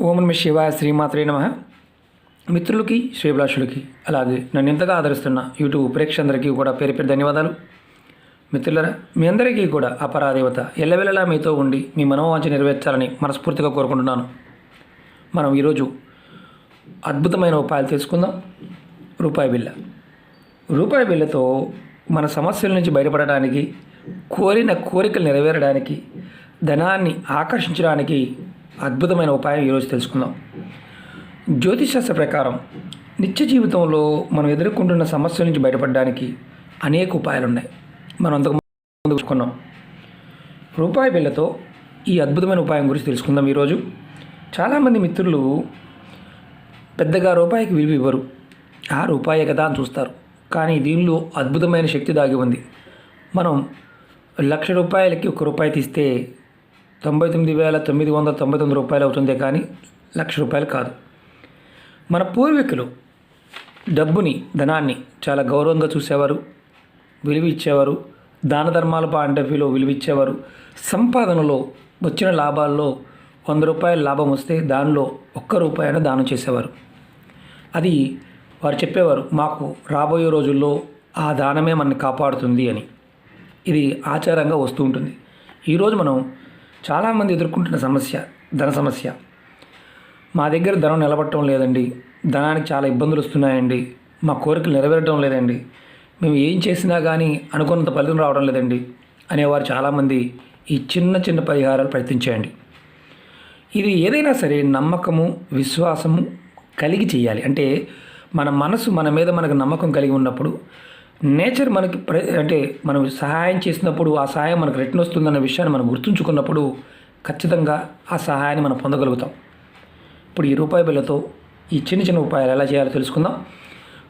ఓం నమ శివాయ శ్రీమాత్రే నమ. మిత్రులకి శ్రీభిలాషులకి అలాగే నన్ను ఇంతగా ఆదరిస్తున్న యూట్యూబ్ ప్రేక్షకులందరికీ కూడా పేరు పేరు ధన్యవాదాలు. మిత్రులరా మీ అందరికీ కూడా అపరాదేవత ఎల్లవెల్లలా మీతో ఉండి మీ మనోవాంఛ నెరవేర్చాలని మనస్ఫూర్తిగా కోరుకుంటున్నాను. మనం ఈరోజు అద్భుతమైన ఉపాయాలు తెలుసుకుందాం. రూపాయి బిళ్ళ. రూపాయి బిళ్ళతో మన సమస్యల నుంచి బయటపడడానికి కోరిన కోరికలు నెరవేరడానికి ధనాన్ని ఆకర్షించడానికి అద్భుతమైన ఉపాయం ఈరోజు తెలుసుకుందాం. జ్యోతిషశాస్త్ర ప్రకారం నిత్య జీవితంలో మనం ఎదుర్కొంటున్న సమస్యల నుంచి బయటపడడానికి అనేక ఉపాయాలు ఉన్నాయి మనం అంతకు ముందు చూసుకున్నాం రూపాయి బిళ్ళతో ఈ అద్భుతమైన ఉపాయం గురించి తెలుసుకుందాం ఈరోజు. చాలామంది మిత్రులు పెద్దగా రూపాయికి విలువ ఇవ్వరు. ఆ రూపాయే కదా అని చూస్తారు. కానీ దీనిలో అద్భుతమైన శక్తి దాగి ఉంది. మనం లక్ష రూపాయలకి ఒక రూపాయి తీస్తే తొంభై తొమ్మిది వేల తొమ్మిది వందల తొంభై తొమ్మిది రూపాయలు అవుతుందే కానీ లక్ష రూపాయలు కాదు. మన పూర్వీకులు డబ్బుని ధనాన్ని చాలా గౌరవంగా చూసేవారు విలువ ఇచ్చేవారు దాన ధర్మాల పాండవ్యలో విలువ ఇచ్చేవారు సంపాదనలో వచ్చిన లాభాల్లో వంద రూపాయల లాభం వస్తే దానిలో ఒక్క రూపాయన దానం చేసేవారు. అది వారు చెప్పేవారు మాకు రాబోయే రోజుల్లో ఆ దానమే మనని కాపాడుతుంది అని. ఇది ఆచారంగా వస్తూ ఉంటుంది. ఈరోజు మనం చాలామంది ఎదుర్కొంటున్న సమస్య ధన సమస్య. మా దగ్గర ధనం నిలబడటం లేదండి. ధనానికి చాలా ఇబ్బందులు వస్తున్నాయండి. మా కోరికలు నెరవేరటం లేదండి. మేము ఏం చేసినా కానీ అనుకున్నంత ఫలితం రావడం లేదండి అనేవారు చాలామంది ఈ చిన్న చిన్న పరిహారాలు ప్రయత్నించేయండి. ఇది ఏదైనా సరే నమ్మకము విశ్వాసము కలిగి చేయాలి. అంటే మన మనసు మన మీద మనకు నమ్మకం కలిగి ఉన్నప్పుడు నేచర్ మనకి ప్ర అంటే మనం సహాయం చేసినప్పుడు ఆ సహాయం మనకు రిటర్న్ వస్తుందన్న విషయాన్ని మనం గుర్తుంచుకున్నప్పుడు ఖచ్చితంగా ఆ సహాయాన్ని మనం పొందగలుగుతాం. ఇప్పుడు ఈ రూపాయి బిల్లతో ఈ చిన్న చిన్న ఉపాయాలు ఎలా చేయాలో తెలుసుకుందాం.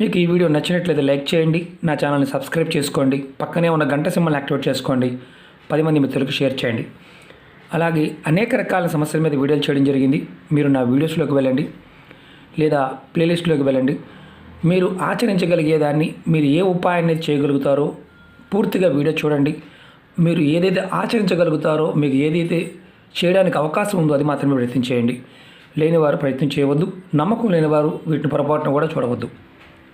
మీకు ఈ వీడియో నచ్చినట్లయితే లైక్ చేయండి నా ఛానల్ని సబ్స్క్రైబ్ చేసుకోండి పక్కనే ఉన్న గంట సింబల్ని యాక్టివేట్ చేసుకోండి పది మంది మిత్రులకు షేర్ చేయండి. అలాగే అనేక రకాల సమస్యల మీద వీడియోలు చేయడం జరిగింది. మీరు నా వీడియోస్లోకి వెళ్ళండి లేదా ప్లేలిస్ట్లోకి వెళ్ళండి. మీరు ఆచరించగలిగేదాన్ని మీరు ఏ ఉపాయాన్ని చేయగలుగుతారో పూర్తిగా వీడియో చూడండి. మీరు ఏదైతే ఆచరించగలుగుతారో మీకు ఏదైతే చేయడానికి అవకాశం ఉందో అది మాత్రమే ప్రయత్నం చేయండి. లేనివారు ప్రయత్నం చేయవద్దు. నమ్మకం లేనివారు వీటిని పొరపాటున కూడా చూడవద్దు.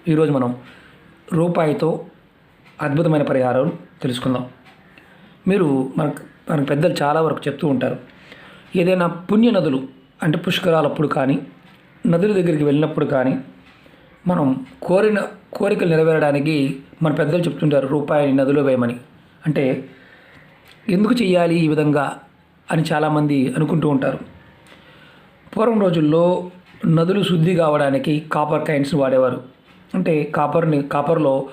ఈరోజు మనం రూపాయితో అద్భుతమైన పరిహారాలు తెలుసుకుందాం. మీరు మనకు మనకు పెద్దలు చాలా వరకు చెప్తూ ఉంటారు. ఏదైనా పుణ్య నదులు అంటే పుష్కరాలప్పుడు కానీ నదుల దగ్గరికి వెళ్ళినప్పుడు కానీ మనం కోరిన కోరికలు నెరవేరడానికి మన పెద్దలు చెప్తుంటారు రూపాయి నదిలో వేయమని. అంటే ఎందుకు చేయాలి ఈ విధంగా? అని చాలామంది అనుకుంటూ ఉంటారు. పూర్వం రోజుల్లో నదులు శుద్ధి కావడానికి కాపర్ కాయిన్స్ వాడేవారు. అంటే కాపర్ని కాపర్లో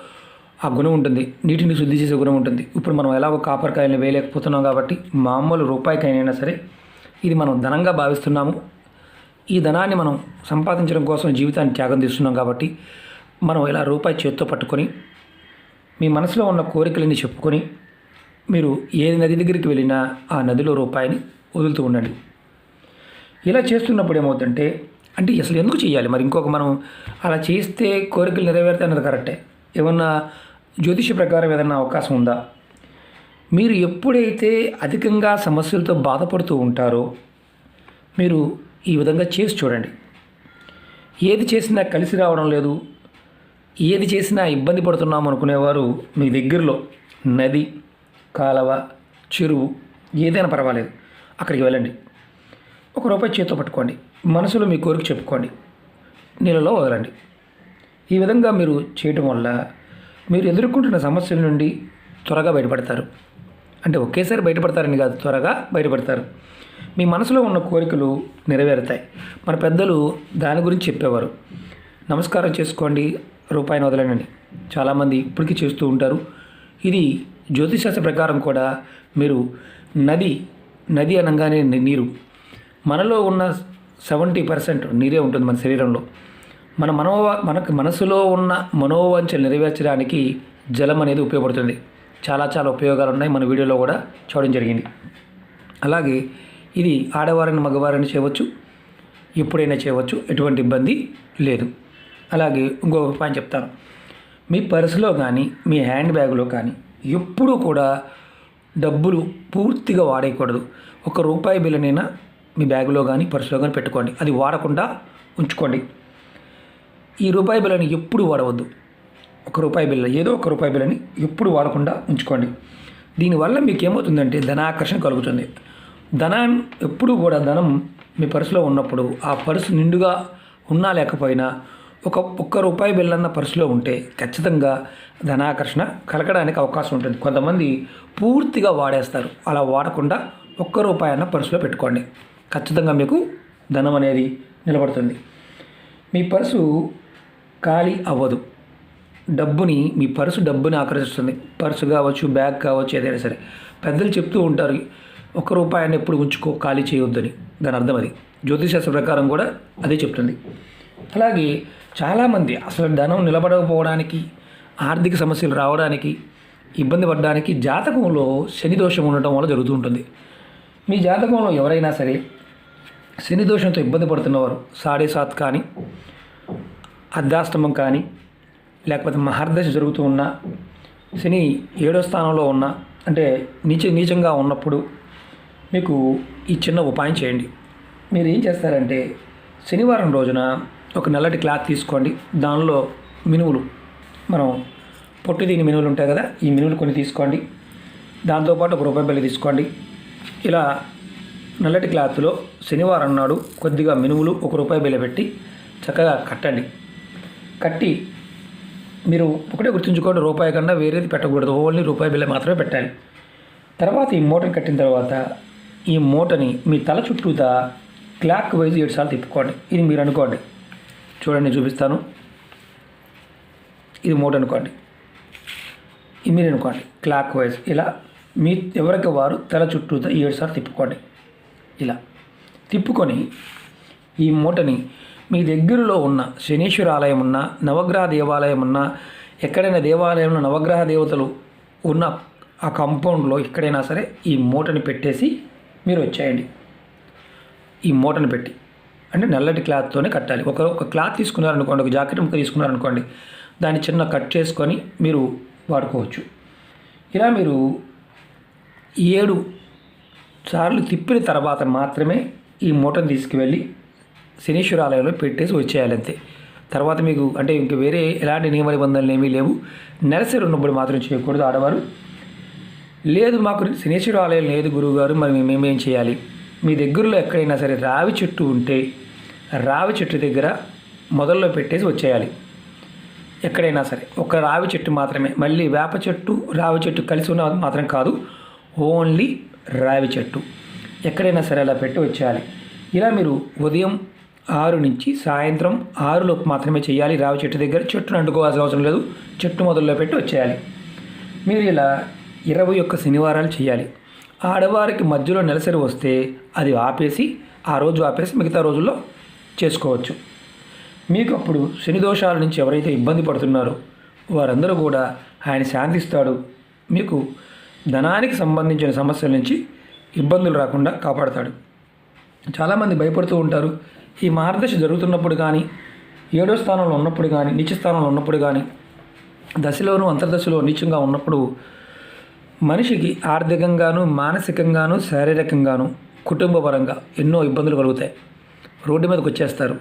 ఆ గుణం ఉంటుంది నీటిని శుద్ధి చేసే గుణం ఉంటుంది. ఇప్పుడు మనం ఎలాగో కాపర్ కాయల్ని వేయలేకపోతున్నాం కాబట్టి మామూలు రూపాయి కాయిన్ అయినా సరే ఇది మనం ధనంగా భావిస్తున్నాము. ఈ ధనాన్ని మనం సంపాదించడం కోసం జీవితాన్ని త్యాగం తీస్తున్నాం కాబట్టి మనం ఇలా రూపాయి చేత్తో పట్టుకొని మీ మనసులో ఉన్న కోరికలని చెప్పుకొని మీరు ఏ నది దగ్గరికి వెళ్ళినా ఆ నదిలో రూపాయిని వదులుతూ ఉండండి. ఇలా చేస్తున్నప్పుడు ఏమవుతుందంటే అంటే అసలు ఎందుకు చేయాలి? మరి ఇంకొక మనం అలా చేస్తే కోరికలు నెరవేరుతాయి అన్నది కరెక్టే. ఏమన్నా జ్యోతిష ప్రకారం ఏదైనా అవకాశం ఉందా? మీరు ఎప్పుడైతే అధికంగా సమస్యలతో బాధపడుతూ ఉంటారో మీరు ఈ విధంగా చేసి చూడండి. ఏది చేసినా కలిసి రావడం లేదు. ఏది చేసినా ఇబ్బంది పడుతున్నాం అనుకునేవారు మీ దగ్గరలో నది కాలవ చెరువు ఏదైనా పర్వాలేదు. అక్కడికి వెళ్ళండి. ఒక రూపాయి చేతితో పట్టుకోండి. మనసులో మీ కోరిక చెప్పుకోండి. నీళ్ళలో వదలండి. ఈ విధంగా మీరు చేయటం వల్ల మీరు ఎదుర్కొంటున్న సమస్యల నుండి త్వరగా బయటపడతారు. అంటే ఒకేసారి బయటపడతారని కాదు త్వరగా బయటపడతారు. మీ మనసులో ఉన్న కోరికలు నెరవేరుతాయి. మన పెద్దలు దాని గురించి చెప్పేవారు. నమస్కారం చేసుకోండి రూపాయిని వదలనని చాలామంది ఇప్పటికీ చేస్తూ ఉంటారు. ఇది జ్యోతిశాస్త్ర ప్రకారం కూడా మీరు నది నది అనగానే నీరు. మనలో ఉన్న సెవెంటీ పర్సెంట్ నీరే ఉంటుంది మన శరీరంలో. మన మనో మనకు మనసులో ఉన్న మనోవాంఛలు నెరవేర్చడానికి జలం అనేది ఉపయోగపడుతుంది. చాలా చాలా ఉపయోగాలు ఉన్నాయి మన వీడియోలో కూడా చూడడం జరిగింది. అలాగే ఇది ఆడవారిని మగవారిని చేయవచ్చు ఎప్పుడైనా చేయవచ్చు ఎటువంటి ఇబ్బంది లేదు. అలాగే ఇంకొక పాయింట్ చెప్తాను. మీ పర్సులో కానీ మీ హ్యాండ్ బ్యాగ్లో కానీ ఎప్పుడూ కూడా డబ్బులు పూర్తిగా వాడేయకూడదు. ఒక రూపాయి బిల్లనైనా మీ బ్యాగులో కానీ పర్సులో కానీ పెట్టుకోండి. అది వాడకుండా ఉంచుకోండి. ఈ రూపాయి బిల్లని ఎప్పుడు వాడవద్దు. ఒక రూపాయి బిల్ల ఏదో ఒక రూపాయి బిల్లని ఎప్పుడు వాడకుండా ఉంచుకోండి. దీనివల్ల మీకు ఏమవుతుందంటే ధనాకర్షణ కలుగుతుంది. ధనం ఎప్పుడు కూడా ధనం మీ పర్సులో ఉన్నప్పుడు ఆ పర్సు నిండుగా ఉన్నా లేకపోయినా ఒక ఒక్క రూపాయి బిల్లన్న పర్సులో ఉంటే ఖచ్చితంగా ధనాకర్షణ కలగడానికి అవకాశం ఉంటుంది. కొంతమంది పూర్తిగా వాడేస్తారు. అలా వాడకుండా ఒక్క రూపాయి అన్న పర్సులో పెట్టుకోండి. ఖచ్చితంగా మీకు ధనం అనేది నిలబడుతుంది. మీ పర్సు ఖాళీ అవ్వదు. డబ్బుని మీ పర్సు డబ్బుని ఆకర్షిస్తుంది. పర్సు కావచ్చు బ్యాగ్ కావచ్చు ఏదైనా సరే. పెద్దలు చెప్తూ ఉంటారు ఒక్క రూపాయిని ఎప్పుడు ఉంచుకో ఖాళీ చేయొద్దని. దాని అర్థం అది. జ్యోతిషాస్త్ర ప్రకారం కూడా అదే చెప్తుంది. అలాగే చాలామంది అసలు ధనం నిలబడకపోవడానికి ఆర్థిక సమస్యలు రావడానికి ఇబ్బంది పడడానికి జాతకంలో శని దోషం ఉండటం వల్ల జరుగుతూ ఉంటుంది. మీ జాతకంలో ఎవరైనా సరే శని దోషంతో ఇబ్బంది పడుతున్నవారు సాడే సాత్ కానీ అర్ధాష్టమం కానీ లేకపోతే మహర్దశ జరుగుతూ ఉన్న శని ఏడో స్థానంలో ఉన్న అంటే నీచ నీచంగా ఉన్నప్పుడు మీకు ఈ చిన్న ఉపాయం చేయండి. మీరు ఏం చేస్తారంటే శనివారం రోజున ఒక నల్లటి క్లాత్ తీసుకోండి. దానిలో మినువులు మనం పొట్టు దీని మినువులు ఉంటాయి కదా ఈ మినువులు కొన్ని తీసుకోండి. దాంతోపాటు ఒక రూపాయి బిల్లు తీసుకోండి. ఇలా నల్లటి క్లాత్లో శనివారం నాడు కొద్దిగా మినువులు ఒక రూపాయి బిల్ల పెట్టి చక్కగా కట్టండి. కట్టి మీరు ఒకటే గుర్తుంచుకోండి రూపాయి కన్నా వేరేది పెట్టకూడదు. ఓన్లీ రూపాయి బిల్లు మాత్రమే పెట్టాలి. తర్వాత ఈ మోటార్ కట్టిన తర్వాత ఈ మూటని మీ తల చుట్టూతా క్లాక్ వైజ్ ఏడు సార్లు తిప్పుకోండి. ఇది మీరు అనుకోండి. చూడండి చూపిస్తాను. ఇది మూట అనుకోండి. ఇది మీరు అనుకోండి. క్లాక్ వైజ్ ఇలా మీ ఎవరికి వారు తల చుట్టూతా ఏడు సార్లు తిప్పుకోండి. ఇలా తిప్పుకొని ఈ మూటని మీ దగ్గరలో ఉన్న శనీశ్వర ఆలయం ఉన్న నవగ్రహ దేవాలయం ఉన్న ఎక్కడైనా దేవాలయంలో నవగ్రహ దేవతలు ఉన్న ఆ కాంపౌండ్లో ఎక్కడైనా సరే ఈ మూటని పెట్టేసి మీరు వచ్చేయండి. ఈ మూటను పెట్టి. అంటే నల్లటి క్లాత్తోనే కట్టాలి. ఒక ఒక క్లాత్ తీసుకున్నారనుకోండి ఒక జాకెట్ ముక్క తీసుకున్నారనుకోండి దాన్ని చిన్న కట్ చేసుకొని మీరు వాడుకోవచ్చు. ఇలా మీరు ఏడు సార్లు తిప్పిన తర్వాత మాత్రమే ఈ మూటను తీసుకువెళ్ళి శనీశ్వర ఆలయంలో పెట్టేసి వచ్చేయాలి అంతే. తర్వాత మీకు అంటే ఇంక వేరే ఎలాంటి నియమ నిబంధనలు ఏమీ లేవు. నెలసరి ఉన్నప్పుడు మాత్రం చేయకూడదు ఆడవారు. లేదు మాకు శనీశ్వర ఆలయం లేదు గురువుగారు మరి మేమేం చేయాలి? మీ దగ్గరలో ఎక్కడైనా సరే రావి చెట్టు ఉంటే రావి చెట్టు దగ్గర మొదల్లో పెట్టేసి వచ్చేయాలి. ఎక్కడైనా సరే. ఒక రావి చెట్టు మాత్రమే. మళ్ళీ వేప చెట్టు రావి చెట్టు కలిసి ఉన్న మాత్రం కాదు. ఓన్లీ రావి చెట్టు. ఎక్కడైనా సరే అలా పెట్టి వచ్చేయాలి. ఇలా మీరు ఉదయం ఆరు నుంచి సాయంత్రం ఆరులోపు మాత్రమే చేయాలి. రావి చెట్టు దగ్గర చెట్టును అంటుకోవాల్సిన అవసరం లేదు. చెట్టు మొదల్లో పెట్టి వచ్చేయాలి. మీరు ఇలా ఇరవై ఒక్క శనివారాలు చేయాలి. ఆడవారికి మధ్యలో నెలసరి వస్తే అది ఆపేసి ఆ రోజు ఆపేసి మిగతా రోజుల్లో చేసుకోవచ్చు. మీకు అప్పుడు శని దోషాల నుంచి ఎవరైతే ఇబ్బంది పడుతున్నారో వారందరూ కూడా ఆయన శాంతిస్తాడు. మీకు ధనానికి సంబంధించిన సమస్యల నుంచి ఇబ్బందులు రాకుండా కాపాడతాడు. చాలామంది భయపడుతూ ఉంటారు. ఈ మార్గదర్శ జరుగుతున్నప్పుడు కానీ ఏడో స్థానంలో ఉన్నప్పుడు కానీ నీచ స్థానంలో ఉన్నప్పుడు కానీ దశలోనూ అంతర్దశలో నీచంగా ఉన్నప్పుడు మనిషికి ఆర్థికంగాను మానసికంగాను శారీరకంగాను కుటుంబపరంగా ఎన్నో ఇబ్బందులు కలుగుతాయి. రోడ్డు మీదకి వచ్చేస్తారు.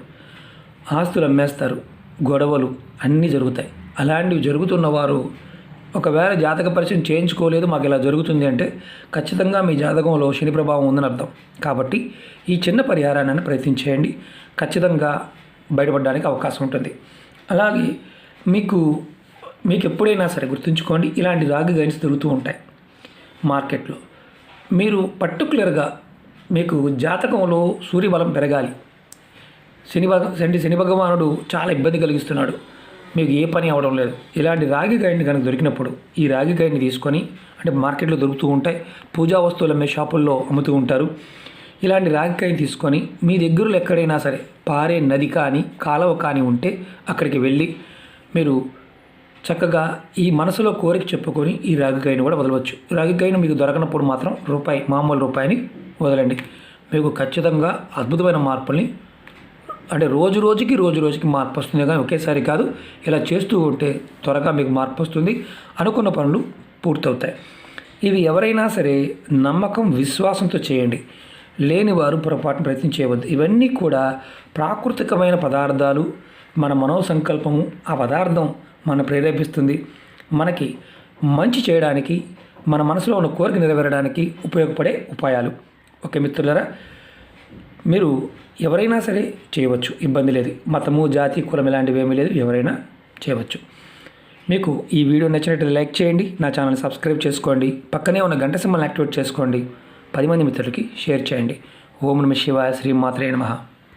ఆస్తులు అమ్మేస్తారు. గొడవలు అన్నీ జరుగుతాయి. అలాంటివి జరుగుతున్న వారు ఒకవేళ జాతక పరిచయం చేయించుకోలేదు మాకు ఇలా జరుగుతుంది అంటే ఖచ్చితంగా మీ జాతకంలో శని ప్రభావం ఉందని అర్థం. కాబట్టి ఈ చిన్న పరిహారాన్ని ప్రయత్నించేయండి. ఖచ్చితంగా బయటపడడానికి అవకాశం ఉంటుంది. అలాగే మీకు మీకు ఎప్పుడైనా సరే గుర్తుంచుకోండి. ఇలాంటి రాగి గైన్స్ దొరుకుతూ ఉంటాయి. మార్కెట్లో. మీరు పర్టికులర్గా మీకు జాతకంలో సూర్యబలం పెరగాలి. శని శని శని భగవానుడు చాలా ఇబ్బంది కలిగిస్తున్నాడు. మీకు ఏ పని అవడం లేదు. ఇలాంటి రాగి కాయని కనుక దొరికినప్పుడు ఈ రాగి కాయని తీసుకొని అంటే మార్కెట్లో దొరుకుతూ ఉంటాయి. పూజా వస్తువులు అమ్మే షాపుల్లో అమ్ముతూ ఉంటారు. ఇలాంటి రాగి కాయని తీసుకొని మీ దగ్గరలో ఎక్కడైనా సరే పారే నది కానీ కాలువ కానీ ఉంటే అక్కడికి వెళ్ళి మీరు చక్కగా ఈ మనసులో కోరిక చెప్పుకొని ఈ రాగికాయను కూడా వదలవచ్చు. రాగికాయను మీకు దొరకనప్పుడు మాత్రం రూపాయి మామూలు రూపాయిని వదలండి. మీకు ఖచ్చితంగా అద్భుతమైన మార్పుల్ని అంటే రోజు రోజుకి రోజు రోజుకి మార్పు వస్తుంది కానీ ఒకేసారి కాదు ఇలా చేస్తూ ఉంటే త్వరగా మీకు మార్పు వస్తుంది. అనుకున్న పనులు పూర్తవుతాయి. ఇవి ఎవరైనా సరే నమ్మకం విశ్వాసంతో చేయండి. లేనివారు పొరపాటున ప్రయత్నం చేయవద్దు. ఇవన్నీ కూడా ప్రాకృతికమైన పదార్థాలు మన మనోసంకల్పము ఆ పదార్థం మన ప్రేరేపిస్తుంది. మనకి మంచి చేయడానికి మన మనసులో ఉన్న కోరిక నెరవేరడానికి ఉపయోగపడే ఉపాయాలు. ఓకే మిత్రులరా మీరు ఎవరైనా సరే చేయవచ్చు. ఇబ్బంది లేదు. మతము జాతి కులం ఇలాంటివి ఏమీ లేదు. ఎవరైనా చేయవచ్చు. మీకు ఈ వీడియో నచ్చినట్లయితే లైక్ చేయండి. నా ఛానల్ సబ్స్క్రైబ్ చేసుకోండి. పక్కనే ఉన్న గంట సింబల్ యాక్టివేట్ చేసుకోండి. పది మంది మిత్రులకి షేర్ చేయండి. ఓం నమ శివాయ. శ్రీ మాత్రే నమః.